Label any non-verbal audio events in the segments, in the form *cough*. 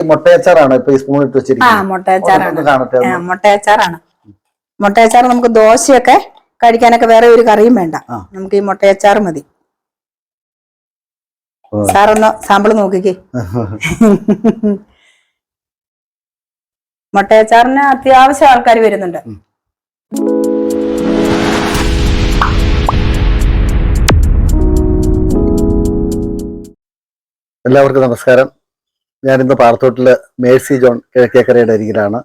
മുട്ടയച്ചാറാണ് ഇപ്പൊ ഈ സ്പൂൺ ഇട്ട് ആ വെച്ചിരിക്കുന്നത്? മുട്ടയച്ചാറാണ്. ഒന്ന് കാണട്ടെ ആ ഒന്ന്. മുട്ടയച്ചാറാണ്. മുട്ടയച്ചാർ നമുക്ക് ദോശയൊക്കെ കഴിക്കാനൊക്കെ വേറെ ഒരു കറിയും വേണ്ട. ആ. നമുക്ക് ഈ മുട്ടയച്ചാർ മതി. ഓ. സാറൊന്ന് സാമ്പിൾ നോക്കിക്കേ. മുട്ടയച്ചാറിന് അത്യാവശ്യം ആൾക്കാർ വരുന്നുണ്ട്. എല്ലാവർക്കും നമസ്കാരം. ഞാനിന്ന് പാറത്തോട്ടിൽ മേഴ്സി ജോൺ കിഴക്കേക്കരയുടെ അരികിലാണ്.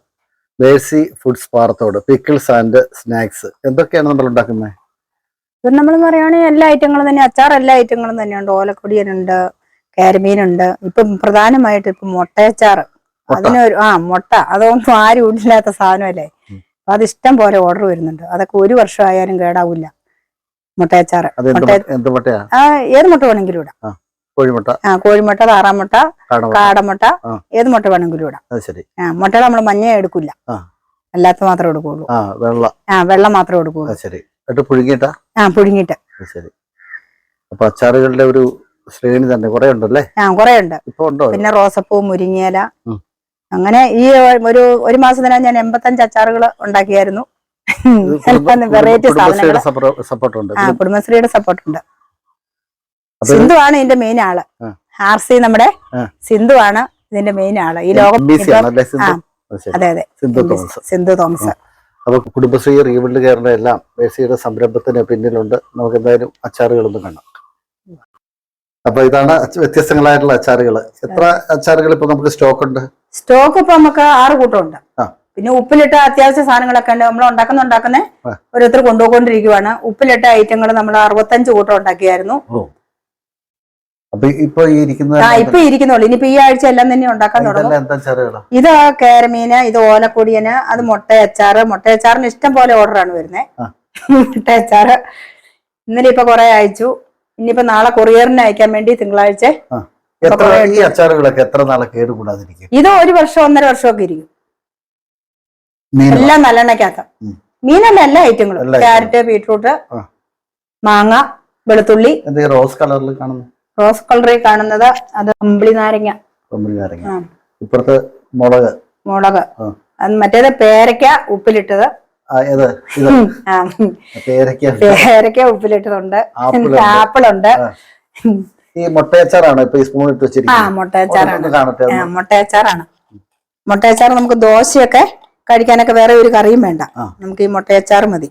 Mercy foods Parathodu pickles and snacks. എന്തൊക്കെയാണ് നമ്മൾ ഉണ്ടാക്കുന്നത് ഇപ്പം നമ്മൾ പറയുകയാണെങ്കിൽ എല്ലാ ഐറ്റങ്ങളും തന്നെ അച്ചാർ എല്ലാ ഐറ്റങ്ങളും തന്നെയുണ്ട്. ഓലക്കൊടിയനുണ്ട് കാരമീനുണ്ട്. ഇപ്പം പ്രധാനമായിട്ട് ഇപ്പം മുട്ടയച്ചാർ മുട്ട. അതിനൊരു ആ മുട്ട. അതൊന്നും ആരും ഉണ്ടില്ലാത്ത സാധനമല്ലേ? അപ്പൊ അത് ഇഷ്ടം പോലെ ഓർഡർ വരുന്നുണ്ട്. അതൊക്കെ ഒരു വർഷം ആയാലും കേടാവില്ല മുട്ടയച്ചാർ മുട്ട ഏത് മുട്ട വേണമെങ്കിലും ഇടാം. കോഴിമുട്ട. ആ കോഴിമുട്ട താറാമുട്ട കാടമുട്ട. ഏത് മുട്ട വേണമെങ്കിലും ഇടാം. ശരി. ആ മുട്ട നമ്മൾ മഞ്ഞ എടുക്കില്ല. അല്ലാത്ത മാത്രമേ എടുക്കുള്ളൂ. ആ വെള്ള. ആ വെള്ളം മാത്രമേ എടുക്കുള്ളൂ. ശരി. പുഴുങ്ങിട്ട ആ പുഴുങ്ങിട്ട ശരി. അപ്പൊ അച്ചാറുകളുടെ ഒരു ശ്രേണി തന്നെ. കുറെ ഉണ്ടല്ലേ? ആ കുറെ ഉണ്ട്. പിന്നെ റോസപ്പൂ മുരിങ്ങേല അങ്ങനെ ഈ ഒരു ഒരു മാസത്തിനാ ഞാൻ എൺപത്തഞ്ച് അച്ചാറുകൾ ഉണ്ടാക്കിയായിരുന്നു. വെറൈറ്റി *laughs* സാധനങ്ങൾ. കുടുംബശ്രീയുടെ സപ്പോർട്ട് ഉണ്ട് സിന്ധു ആണ് ഇതിന്റെ മെയിൻ ആൾ. ആർ സി നമ്മുടെ. സിന്ധു ആണ് ഇതിന്റെ മെയിൻ ആൾ. ഈ ലോകം. അത്. അതെ സിന്ധു തോമസ്. സിന്ധു തോമസ്. അപ്പൊ കുടുംബശ്രീ റീബിൽഡ് കെയറിന്റെ എല്ലാം മേസിയുടെ സംരംഭത്തിന് പിന്നിലുണ്ട്. നമുക്ക് എന്തായാലും അച്ചാറുകളൊന്നും കാണാം. അപ്പൊ ഇതാണ് വ്യത്യസ്തങ്ങളായിട്ടുള്ള അച്ചാറുകൾ എത്ര അച്ചാറുകൾ ഇപ്പൊ നമുക്ക് സ്റ്റോക്ക് ഉണ്ട്? സ്റ്റോക്ക് ഇപ്പൊ നമുക്ക് ആറ് കൂട്ടമുണ്ട്. ഉണ്ട് പിന്നെ ഉപ്പിലിട്ട അത്യാവശ്യ സാധനങ്ങളൊക്കെ ഉണ്ട്. നമ്മൾ ഉണ്ടാക്കുന്ന ഉണ്ടാക്കുന്നേ. ഓരോരുത്തർ കൊണ്ടുപോയിക്കൊണ്ടിരിക്കുവാണ്. ഉപ്പിലിട്ട ഐറ്റങ്ങൾ നമ്മൾ അറുപത്തഞ്ച് കൂട്ടം ഉണ്ടാക്കിയായിരുന്നു. അപ്പൊ ഇപ്പൊ ഈ ഇരിക്കുന്ന ആ ഇപ്പൊ ഇരിക്കുന്നുള്ളൂ. ഇനിയിപ്പോ ഈ ആഴ്ച എല്ലാം തന്നെ ഉണ്ടാക്കാൻ തുടങ്ങും. എന്താ ഇത് കേരമീന് ഇത് ഓലക്കൊടിയന് അത് മുട്ടയച്ചാറ് മുട്ടയച്ചാറിന് ഇഷ്ടം പോലെ ഓർഡറാണ് വരുന്നത് മുട്ട ഇന്നലെ ഇപ്പൊ കുറെ അയച്ചു. ഇനിയിപ്പോ നാളെ കൊറിയറിന് അയക്കാൻ വേണ്ടി തിങ്കളാഴ്ച എത്ര കുറെ ഈ അച്ചാറുകളൊക്കെ എത്ര നാളെ കേടുകൂടാതിരിക്കും? ഇത് ഒരു വർഷം ഒന്നര വർഷമൊക്കെ ഇരിക്കും. എല്ലാം നല്ലെണ്ണയ്ക്കകത്ത. മീനല്ല എല്ലാ ഐറ്റങ്ങളും ക്യാരറ്റ് ബീട്രൂട്ട് മാങ്ങ വെളുത്തുള്ളി. റോസ് കളറിൽ കാണുന്നു റോസ് കളറിൽ കാണുന്നത് അത് കമ്പിളി നാരങ്ങ. കമ്പിളി നാരങ്ങ. ഇപ്പുറത്ത് മുളക്. മുളക്. മറ്റേത് പേരക്ക ഉപ്പിലിട്ടത്. പേരക്ക ഉപ്പിലിട്ടതുണ്ട്. ആപ്പിളുണ്ട്. ഈ മുട്ടയച്ചാറാണ് ഇപ്പൊ സ്പൂൺ ഇട്ട് ആ വെച്ചിരിക്കുന്നത് മുട്ടയച്ചാറാണ് ആ. മുട്ടയച്ചാറാണ്. മുട്ടയച്ചാർ നമുക്ക് ദോശയൊക്കെ കഴിക്കാനൊക്കെ വേറെ ഒരു കറിയും വേണ്ട. നമുക്ക് ഈ മുട്ടയച്ചാർ മതി.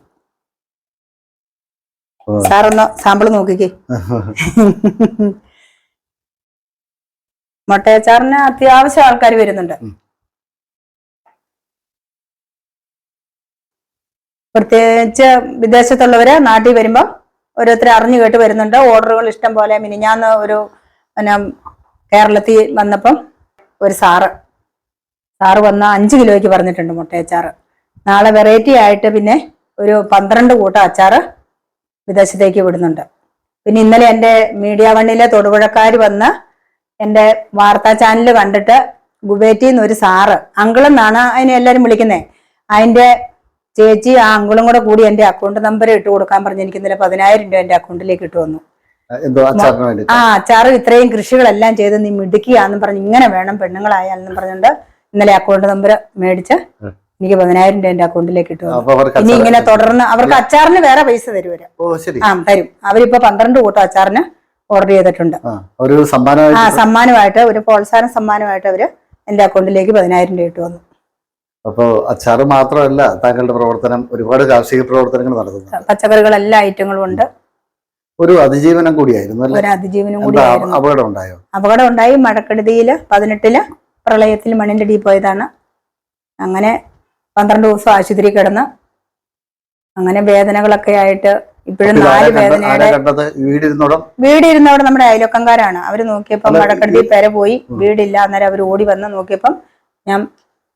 സാറൊന്ന് സാമ്പിൾ നോക്കിക്കേ. മുട്ടയച്ചാറിന് അത്യാവശ്യം ആൾക്കാർ വരുന്നുണ്ട്. പ്രത്യേകിച്ച് വിദേശത്തുള്ളവര് നാട്ടിൽ വരുമ്പോൾ ഓരോരുത്തർ അറിഞ്ഞു കേട്ട് വരുന്നുണ്ട്. ഓർഡറുകൾ ഇഷ്ടം പോലെ മിനിഞ്ഞാന്ന് ഒരു പിന്നെ കേരളത്തിൽ വന്നപ്പം ഒരു സാറ്. സാറ് വന്ന അഞ്ച് കിലോയ്ക്ക് പറഞ്ഞിട്ടുണ്ട് മുട്ടയച്ചാറ്. നാളെ വെറൈറ്റി ആയിട്ട് പിന്നെ ഒരു പന്ത്രണ്ട് കൂട്ടം അച്ചാറ് വിദേശത്തേക്ക് വിടുന്നുണ്ട്. പിന്നെ ഇന്നലെ എന്റെ മീഡിയ വണ്ണിലെ തൊടുപുഴക്കാർ വന്ന് എന്റെ വാർത്താ ചാനൽ കണ്ടിട്ട് ഗുബേറ്റിൽ നിന്ന് ഒരു സാറ് അങ്കിളെന്നാണ് അതിനെ എല്ലാവരും വിളിക്കുന്നത് അതിന്റെ ചേച്ചി ആ അങ്കിളും കൂടെ കൂടി എന്റെ അക്കൗണ്ട് നമ്പർ ഇട്ട് കൊടുക്കാൻ പറഞ്ഞ് എനിക്ക് ഇന്നലെ പതിനായിരം രൂപ എന്റെ അക്കൗണ്ടിലേക്ക് ഇട്ട് വന്നു. ആ അച്ചാറ് ഇത്രയും കൃഷികളെല്ലാം ചെയ്ത് നീ മിടുക്കിയാന്നും പറഞ്ഞ് ഇങ്ങനെ വേണം പെണ്ണുങ്ങളായാലെന്നും പറഞ്ഞുകൊണ്ട് ഇന്നലെ അക്കൗണ്ട് നമ്പർ മേടിച്ച്. എനിക്ക് പതിനായിരം രൂപ എന്റെ അക്കൗണ്ടിലേക്ക് വന്നു ഇനി ഇങ്ങനെ തുടർന്ന് അവർക്ക് അച്ചാറിന് വേറെ പൈസ തരുവര്. ആ തരും. അവരിപ്പോ പന്ത്രണ്ട് കൂട്ടം അച്ചാറിന് ഓർഡർ ചെയ്തിട്ടുണ്ട്. ആ ഒരു ആ സമ്മാനമായിട്ട് ഒരു പ്രോത്സാഹന സമ്മാനമായിട്ട് അവർ എന്റെ അക്കൗണ്ടിലേക്ക് പതിനായിരം രൂപ ഇട്ട് വന്നു അപ്പോ അച്ചാറ് മാത്രമല്ല താങ്കളുടെ പ്രവർത്തനം ഒരുപാട് കാർഷിക പ്രവർത്തനങ്ങൾ നടത്തുന്നു പച്ചക്കറികൾ എല്ലാ ഐറ്റങ്ങളും ഉണ്ട്. ഒരു അതിജീവനം കൂടിയായിരുന്നു അതിജീവനം ഒരു അതിജീവനും കൂടിയായിരുന്നു. അപകടം ഉണ്ടായോ? അപകടം ഉണ്ടായി. മഴക്കെടുതിയിൽ പതിനെട്ടിൽ പ്രളയത്തിൽ മണ്ണിന്റെ അടിയിൽ പോയതാണ്. അങ്ങനെ പന്ത്രണ്ട് ദിവസം ആശുപത്രി കിടന്ന് അങ്ങനെ വേദനകളൊക്കെ ആയിട്ട് ഇപ്പോഴും നാല് വേദനയുടെ വീടിരുന്നവിടെ നമ്മുടെ അയൽവക്കംകാരാണ്. അവർ നോക്കിയപ്പം മഴക്കെടുതി പേരെ പോയി. വീടില്ല അന്നേരം അവർ ഓടി വന്ന് നോക്കിയപ്പം ഞാൻ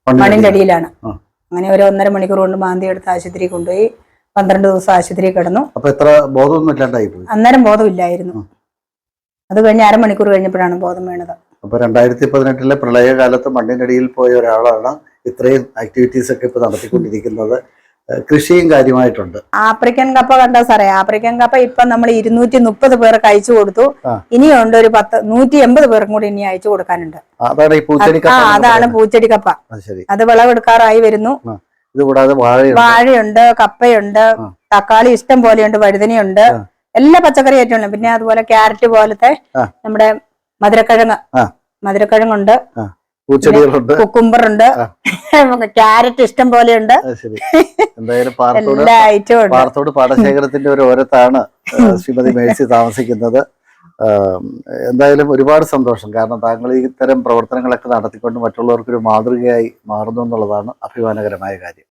മണ്ണിന്റെ മണ്ണിന്റെ അടിയിലാണ്. അങ്ങനെ ഒരു ഒന്നര മണിക്കൂർ കൊണ്ട് മാന്തി എടുത്ത് ആശുപത്രി കൊണ്ടുപോയി. പന്ത്രണ്ട് ദിവസം ആശുപത്രി കിടന്നു. അന്നേരം ബോധമില്ലായിരുന്നു. അത് കഴിഞ്ഞ് അരമണിക്കൂർ കഴിഞ്ഞപ്പോഴാണ് ബോധം വീണത്. അപ്പൊ രണ്ടായിരത്തി പതിനെട്ടിലെ പ്രളയകാലത്ത് മണ്ണിനടിയിൽ പോയ ഒരാളാണ് ഇത്രയും ആക്ടിവിറ്റീസ് ഒക്കെ ഇപ്പൊ നടത്തിക്കൊണ്ടിരിക്കുന്നത്. കൃഷിയും കാര്യമായിട്ടുണ്ട്. ആഫ്രിക്കൻ കപ്പ കണ്ടോ സാറേ? ആഫ്രിക്കൻ കപ്പ ഇപ്പൊ നമ്മൾ ഇരുന്നൂറ്റി മുപ്പത് പേർക്ക് അയച്ചു കൊടുത്തു ഇനിയുണ്ട് ഒരു പത്ത് നൂറ്റി എൺപത് പേർക്കും കൂടി ഇനി അയച്ചു കൊടുക്കാനുണ്ട്. അതാണ് പൂച്ചെടി കപ്പ അത് വിളവെടുക്കാറായി വരുന്നു. വാഴയുണ്ട്. കപ്പയുണ്ട് തക്കാളി ഇഷ്ടം പോലെയുണ്ട് വഴുതനയുണ്ട്. എല്ലാ പച്ചക്കറി ഏറ്റവും പിന്നെ അതുപോലെ ക്യാരറ്റ് പോലത്തെ നമ്മുടെ മധുരക്കിഴങ്ങ്. മധുരക്കിഴങ്ങുണ്ട്. പൂച്ചെടികളുണ്ട്. കുക്കുംബർ ഉണ്ട്. ക്യാരറ്റ് ഇഷ്ടം പോലെ ഉണ്ട് എന്തായാലും പാറത്തോട് പാടശേഖരത്തിന്റെ ഒരു ഓരത്താണ് ശ്രീമതി മേഴ്സി താമസിക്കുന്നത്. എന്തായാലും ഒരുപാട് സന്തോഷം. കാരണം താങ്കൾ ഇത്തരം പ്രവർത്തനങ്ങളൊക്കെ നടത്തിക്കൊണ്ട് മറ്റുള്ളവർക്കൊരു മാതൃകയായി മാറുന്നു എന്നുള്ളതാണ് അഭിമാനകരമായ കാര്യം.